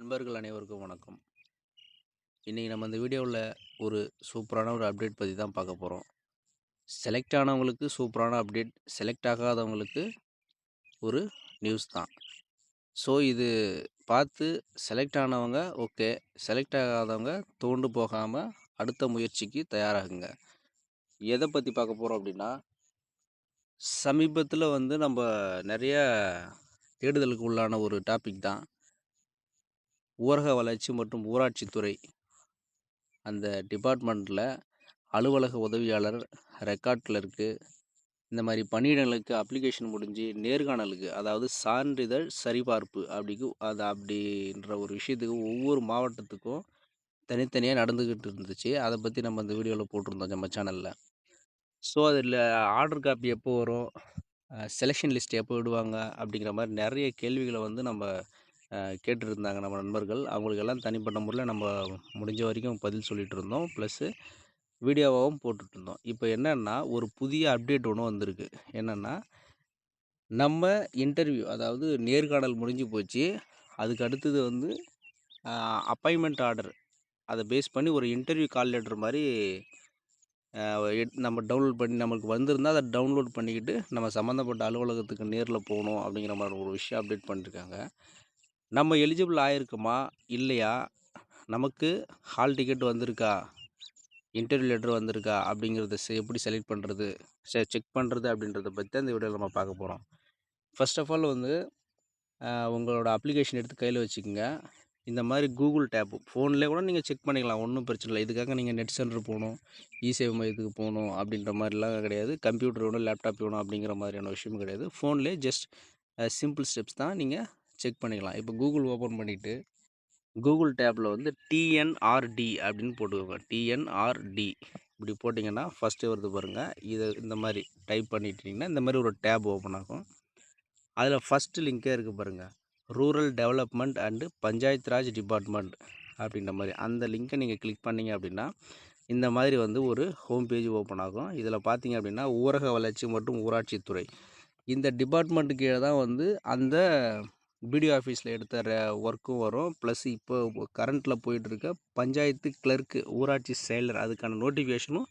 நண்பர்கள் அனைவருக்கும் வணக்கம். இன்றைக்கி நம்ம இந்த வீடியோவில் ஒரு சூப்பரான ஒரு அப்டேட் பற்றி தான் பார்க்க போகிறோம் செலக்ட் ஆனவங்களுக்கு சூப்பரான அப்டேட் செலக்ட் ஆகாதவங்களுக்கு ஒரு நியூஸ் தான். ஸோ இது பார்த்து செலக்ட் ஆனவங்க ஓகே செலக்ட் ஆகாதவங்க தோண்டு போகாமல் அடுத்த முயற்சிக்கு தயாராகுங்க. எதை பற்றி பார்க்க போகிறோம் அப்படின்னா சமீபத்தில் வந்து நம்ம நிறைய தேடுதலுக்கு உள்ளான ஒரு டாபிக் தான். ஊரக வளர்ச்சி மற்றும் ஊராட்சித்துறை அந்த டிபார்ட்மெண்ட்டில் அலுவலக உதவியாளர் ரெக்கார்ட் கிளர்க்கு இந்த மாதிரி பணியிடங்களுக்கு அப்ளிகேஷன் முடிஞ்சு நேர்காணலுக்கு அதாவது சான்றிதழ் சரிபார்ப்பு அப்படிக்கு அது அப்படின்ற ஒரு விஷயத்துக்கு ஒவ்வொரு மாவட்டத்துக்கும் தனித்தனியாக நடந்துக்கிட்டு இருந்துச்சு. அதை பற்றி நம்ம இந்த வீடியோவில் போட்டிருந்தோம் நம்ம சேனலில். ஸோ அதில் ஆர்டர் காப்பி எப்போ வரும்? செலெக்ஷன் லிஸ்ட் எப்போ விடுவாங்க அப்படிங்கிற மாதிரி நிறைய கேள்விகளை வந்து நம்ம கேட்டுருந்தாங்க நம்ம நண்பர்கள். அவங்களுக்கெல்லாம் தனிப்பட்ட முறையில் நம்ம முடிஞ்ச வரைக்கும் பதில் சொல்லிகிட்டு இருந்தோம் ப்ளஸ்ஸு வீடியோவாகவும் போட்டுட்ருந்தோம் இப்போ என்னென்னா ஒரு புதிய அப்டேட் ஒன்று வந்திருக்கு. என்னென்னா நம்ம இன்டர்வியூ அதாவது நேர்காணல் முடிஞ்சு போச்சு. அதுக்கு அடுத்தது வந்து அப்பாயின்மெண்ட் ஆர்டர் அதை பேஸ் பண்ணி ஒரு இன்டர்வியூ கால் லெட்டர் மாதிரி நம்ம டவுன்லோட் பண்ணி நம்மளுக்கு வந்திருந்தால் அதை டவுன்லோட் பண்ணிக்கிட்டு நம்ம சம்மந்தப்பட்ட அலுவலகத்துக்கு நேரில் போகணும் அப்படிங்கிற மாதிரி ஒரு விஷயம் அப்டேட் பண்ணியிருக்காங்க நம்ம எலிஜிபிள் ஆகிருக்குமா இல்லையா? நமக்கு ஹால் டிக்கெட் வந்திருக்கா? இன்டர்வியூ லெட்ரு வந்திருக்கா? அப்படிங்கிறத எப்படி செலக்ட் பண்ணுறது செக் பண்ணுறது அப்படின்றத பற்றி அந்த வீடியோவில் நம்ம பார்க்க போகிறோம் ஃபஸ்ட் ஆஃப் ஆல் வந்து உங்களோட அப்ளிகேஷன் எடுத்து கையில் வச்சுக்கோங்க. இந்த மாதிரி கூகுள் டேப்பு ஃபோன்லேயே கூட நீங்கள் செக் பண்ணிக்கலாம். ஒன்றும் பிரச்சனை இல்லை. இதுக்காக நீங்கள் நெட் சென்டர் போகணும் இ சேவை மையத்துக்கு போகணும் அப்படின்ற மாதிரிலாம் கிடையாது. கம்ப்யூட்டர் வேணும் லேப்டாப் வேணும் அப்படிங்கிற மாதிரியான விஷயமும் கிடையாது. ஃபோன்லேயே ஜஸ்ட் சிம்பிள் ஸ்டெப்ஸ் தான் நீங்கள் செக் பண்ணிக்கலாம். இப்போ கூகுள் ஓப்பன் பண்ணிவிட்டு கூகுள் டேப்பில் வந்து டிஎன்ஆர்டி அப்படின்னு போட்டுக்கோங்க. டிஎன்ஆர்டி இப்படி போட்டிங்கன்னா ஃபஸ்ட்டு வருது பாருங்கள் இதை இந்த மாதிரி டைப் பண்ணிட்டீங்கன்னா இந்த மாதிரி ஒரு டேப் ஓப்பன் ஆகும். அதில் ஃபஸ்ட்டு லிங்க்கே இருக்குது பாருங்கள் rural development and panchayat Raj department அப்படின்ற மாதிரி. அந்த லிங்க்கை நீங்கள் கிளிக் பண்ணிங்க அப்படின்னா இந்த மாதிரி வந்து ஒரு ஹோம் பேஜ் ஓப்பன் ஆகும். இதில் பார்த்தீங்க அப்படின்னா ஊரக வளர்ச்சி மற்றும் ஊராட்சித்துறை இந்த டிபார்ட்மெண்ட்டு கீழே தான் வந்து அந்த பிடிஓ ஆஃபீஸில் எடுத்த ஒர்க்கும் வரும். ப்ளஸ் இப்போ கரண்ட்டில் போயிட்டுருக்க பஞ்சாயத்து கிளர்க்கு ஊராட்சி செயலர் அதுக்கான நோட்டிஃபிகேஷனும்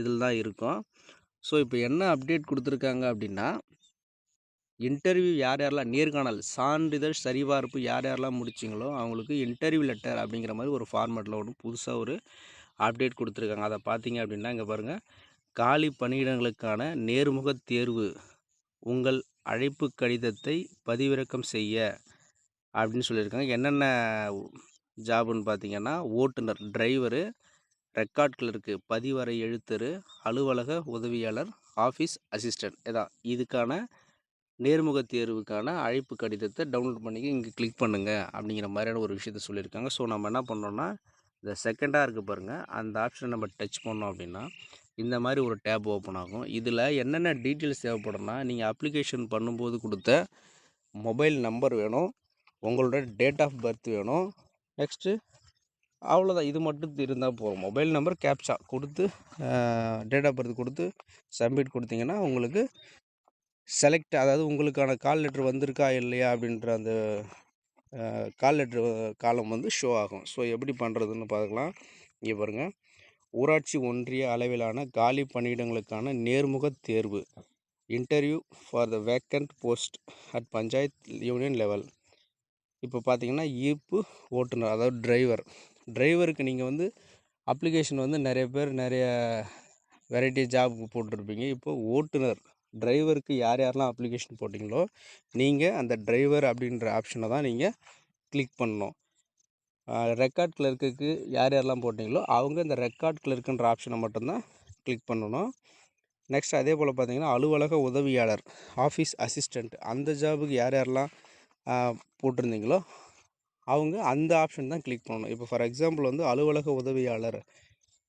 இதில் தான் இருக்கும். ஸோ இப்போ என்ன அப்டேட் கொடுத்துருக்காங்க அப்படின்னா இன்டர்வியூ யார் யாரெல்லாம் நேர்காணல் சான்றிதழ் சரிபார்ப்பு யார் யாரெல்லாம் முடிச்சிங்களோ அவங்களுக்கு இன்டர்வியூ லெட்டர் அப்படிங்கிற மாதிரி ஒரு ஃபார்மேட்டில் ஒன்று புதுசாக ஒரு அப்டேட் கொடுத்துருக்காங்க. அதை பார்த்தீங்க அப்படின்னா இங்கே பாருங்கள் காலி பணியிடங்களுக்கான நேர்முக தேர்வு உங்கள் அழைப்பு கடிதத்தை பதிவிறக்கம் செய்ய அப்படின்னு சொல்லியிருக்காங்க. என்னென்ன ஜாபுன்னு பார்த்தீங்கன்னா ஓட்டுநர் டிரைவரு ரெக்கார்ட் கிளர்க்கு பதிவறை எழுத்தர் அலுவலக உதவியாளர் ஆஃபீஸ் அசிஸ்டண்ட் இதான் இதுக்கான நேர்முக தேர்வுக்கான அழைப்பு கடிதத்தை டவுன்லோட் பண்ணி இங்கே கிளிக் பண்ணுங்கள் அப்படிங்கிற மாதிரியான ஒரு விஷயத்த சொல்லியிருக்காங்க. ஸோ நம்ம என்ன பண்ணோன்னா இந்த செகண்டாக இருக்குது பாருங்கள் அந்த ஆப்ஷனை நம்ம டச் பண்ணோம் அப்படின்னா இந்த மாதிரி ஒரு டேப் ஓப்பன் ஆகும். இதில் என்னென்ன டீட்டெயில்ஸ் தேவைப்படும்னா நீங்கள் அப்ளிகேஷன் பண்ணும்போது கொடுத்த மொபைல் நம்பர் வேணும் உங்களோட டேட் ஆஃப் பர்த் வேணும் நெக்ஸ்ட்டு அவ்வளோதான். இது மட்டும் இருந்தால் போதும். மொபைல் நம்பர் கேப்சா கொடுத்து டேட் ஆஃப் பர்த் கொடுத்து சப்மிட் கொடுத்தீங்கன்னா உங்களுக்கு செலக்ட் அதாவது உங்களுக்கான கால் லெட்ரு வந்திருக்கா இல்லையா அப்படின்ற அந்த கால் லெட்ரு காலம் வந்து ஷோ ஆகும். ஸோ எப்படி பண்ணுறதுன்னு பார்க்கலாம் இங்கே பாருங்கள் ஊராட்சி ஒன்றிய அளவிலான காலி பணியிடங்களுக்கான நேர்முகத் தேர்வு. Interview for the vacant post at panchayat union level இப்போ பார்த்தீங்கன்னா ஈர்ப்பு ஓட்டுநர் அதாவது டிரைவர் டிரைவருக்கு நீங்கள் வந்து அப்ளிகேஷன் வந்து நிறைய பேர் நிறைய வெரைட்டி ஜாப் போட்டிருப்பீங்க. இப்போ ஓட்டுநர் டிரைவருக்கு யார் யாரெல்லாம் அப்ளிகேஷன் போட்டிங்களோ நீங்கள் அந்த டிரைவர் அப்படின்ற ஆப்ஷனை தான் நீங்கள் கிளிக் பண்ணணும். ரெக்கார்ட் கிளர்க்குக்கு யார் யாரெல்லாம் போட்டிங்களோ அவங்க இந்த ரெக்கார்ட் கிளர்க்குன்ற ஆப்ஷனை மட்டும்தான் கிளிக் பண்ணணும். நெக்ஸ்ட் அதே போல் பார்த்திங்கன்னா அலுவலக உதவியாளர் ஆஃபீஸ் அசிஸ்டண்ட் அந்த ஜாபுக்கு யார் யாரெல்லாம் போட்டிருந்தீங்களோ அவங்க அந்த ஆப்ஷன் தான் கிளிக் பண்ணணும். இப்போ ஃபார் எக்ஸாம்பிள் வந்து அலுவலக உதவியாளர்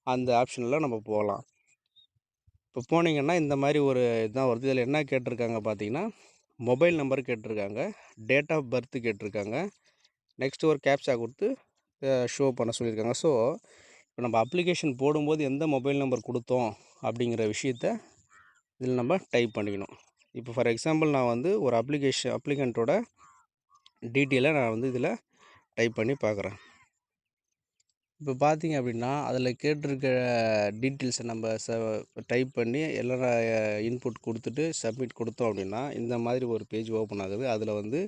அந்த ஆப்ஷனில் நம்ம போகலாம். இப்போ போனீங்கன்னா இந்த மாதிரி ஒரு இதுதான் வருது. இதில் என்ன கேட்டிருக்காங்க பார்த்தீங்கன்னா மொபைல் நம்பர் கேட்டிருக்காங்க டேட் ஆஃப் பர்த் கேட்டிருக்காங்க. நெக்ஸ்ட்டு ஒரு கேப்சா கொடுத்து ஷோ பண்ண சொல்லியிருக்காங்க. ஸோ இப்போ நம்ம அப்ளிகேஷன் போடும்போது எந்த மொபைல் நம்பர் கொடுத்தோம் அப்படிங்கிற விஷயத்த இதில் நம்ம டைப் பண்ணிக்கணும். இப்போ ஃபார் எக்ஸாம்பிள் நான் வந்து ஒரு அப்ளிகேஷன் அப்ளிகண்ட்டோட டீட்டெயிலை நான் வந்து இதில் டைப் பண்ணி பார்க்குறேன். இப்போ பார்த்தீங்க அப்படின்னா அதில் கேட்டிருக்க டீட்டெயில்ஸை நம்ம ச டைப் பண்ணி எல்லாம் இன்புட் கொடுத்துட்டு சப்மிட் கொடுத்தோம் அப்படின்னா இந்த மாதிரி ஒரு பேஜ் ஓப்பன் ஆகுது. அதில் வந்து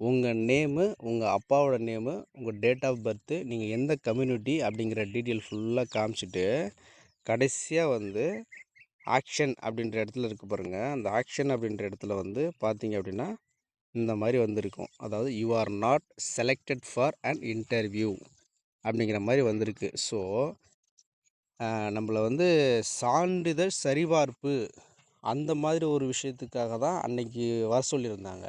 உங்கள் நேமு உங்கள் அப்பாவோட நேமு உங்கள் டேட் ஆஃப் பர்த்து நீங்கள் எந்த கம்யூனிட்டி அப்படிங்கிற டீட்டெயில் ஃபுல்லாக காமிச்சிட்டு கடைசியாக வந்து ஆக்ஷன் அப்படின்ற இடத்துல இருக்க பாருங்கள் அந்த ஆக்ஷன் அப்படின்ற இடத்துல வந்து பார்த்தீங்க அப்படின்னா இந்த மாதிரி வந்திருக்கும். அதாவது you are not selected for an interview அப்படிங்கிற மாதிரி வந்திருக்கு. ஸோ நம்மளை வந்து சான்றிதழ் சரிபார்ப்பு அந்த மாதிரி ஒரு விஷயத்துக்காக தான் அன்னைக்கு வர சொல்லியிருந்தாங்க.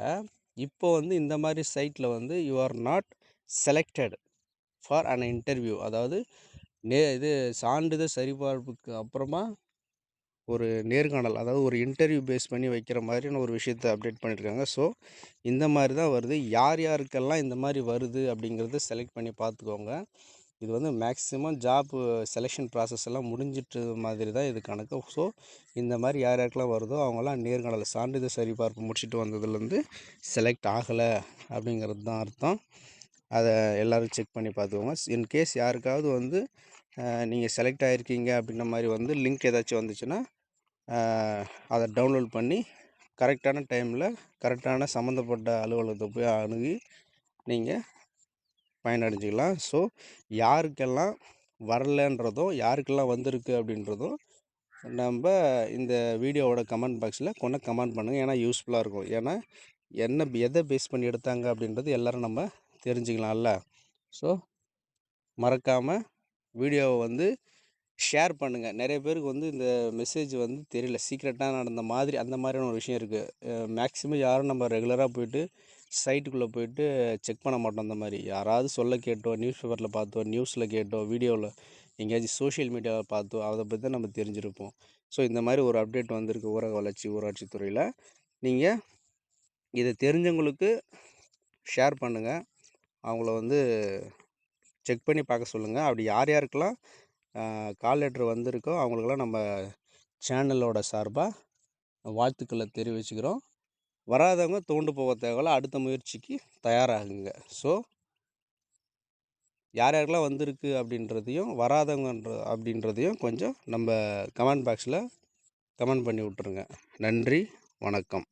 இப்போ வந்து இந்த மாதிரி சைட்டில் வந்து you are not selected for an interview. அதாவது நே இது சான்றிதழ் சரிபார்ப்புக்கு அப்புறமா ஒரு நேர்காணல் அதாவது ஒரு இன்டர்வியூ பேஸ் பண்ணி வைக்கிற மாதிரியான ஒரு விஷயத்தை அப்டேட் பண்ணியிருக்காங்க ஸோ இந்த மாதிரி தான் வருது. யார் யாருக்கெல்லாம் இந்த மாதிரி வருது அப்படிங்கிறத செலக்ட் பண்ணி பார்த்துக்கோங்க. இது வந்து மேக்ஸிமம் ஜாப்பு செலெக்ஷன் ப்ராசஸ் எல்லாம் முடிஞ்சிட்டு மாதிரி தான் இது கணக்கு. ஸோ இந்த மாதிரி யார் யாருக்கெல்லாம் வருதோ அவங்களாம் நேர்காணல் சான்றிதழ் சரிபார்ப்பு முடிச்சுட்டு வந்ததுலேருந்து செலக்ட் ஆகலை அப்படிங்கிறது தான் அர்த்தம். அதை எல்லோரும் செக் பண்ணி பார்த்துக்கோங்க. இன்கேஸ் யாருக்காவது வந்து நீங்கள் செலக்ட் ஆகிருக்கீங்க அப்படின்ற மாதிரி வந்து லிங்க் ஏதாச்சும் வந்துச்சுன்னா அதை டவுன்லோட் பண்ணி கரெக்டான டைமில் கரெக்டான சம்மந்தப்பட்ட அலுவலகத்தை போய் அணுகி நீங்கள் பயனடைஞ்சிக்கலாம். ஸோ யாருக்கெல்லாம் வரலன்றதும் யாருக்கெல்லாம் வந்திருக்கு அப்படின்றதும் நம்ம இந்த வீடியோவோட கமெண்ட் பாக்ஸில் கொண்டு கமெண்ட் பண்ணுங்கள் ஏன்னா யூஸ்ஃபுல்லாக இருக்கும். ஏன்னா என்ன எதை பேஸ் பண்ணி எடுத்தாங்க அப்படின்றது எல்லோரும் நம்ம தெரிஞ்சுக்கலாம்ல. ஸோ மறக்காமல் வீடியோவை வந்து ஷேர் பண்ணுங்கள் நிறைய பேருக்கு வந்து இந்த மெசேஜ் வந்து தெரியல. சீக்ரெட்டாக நடந்த மாதிரி அந்த மாதிரியான ஒரு விஷயம் இருக்குது மேக்ஸிமம் யாரும் நம்ம ரெகுலராக போயிட்டு சைட்டுக்குள்ளே போயிட்டு செக் பண்ண மாட்டோம் அந்த மாதிரி. யாராவது சொல்ல கேட்டோ நியூஸ் பேப்பரில் பார்த்தோ நியூஸில் கேட்டோ வீடியோவில் எங்கேயாச்சும் சோஷியல் மீடியாவில் பார்த்தோ அதை பற்றி தான் நம்ம தெரிஞ்சிருப்போம். ஸோ இந்த மாதிரி ஒரு அப்டேட் வந்திருக்கு ஊரக வளர்ச்சி ஊராட்சி துறையில். நீங்கள் இதை தெரிஞ்சவங்களுக்கு ஷேர் பண்ணுங்கள் அவங்கள வந்து செக் பண்ணி பார்க்க சொல்லுங்கள் அப்படி யார் யாருக்கெல்லாம் கால் லெட்ரு வந்திருக்கோ அவங்களுக்கெல்லாம் நம்ம சேனலோட சார்பாக வாழ்த்துக்களை தெரிவிச்சுக்கிறோம். வராதவங்க தோண்டு போக தேவையில்ல அடுத்த முயற்சிக்கு தயாராகுங்க. ஸோ யார் யாருக்கெல்லாம் வந்திருக்கு அப்படின்றதையும் வராதவங்கன்ற அப்படின்றதையும் கொஞ்சம் நம்ம கமெண்ட் பாக்ஸில் கமெண்ட் பண்ணி விட்ருங்க நன்றி வணக்கம்.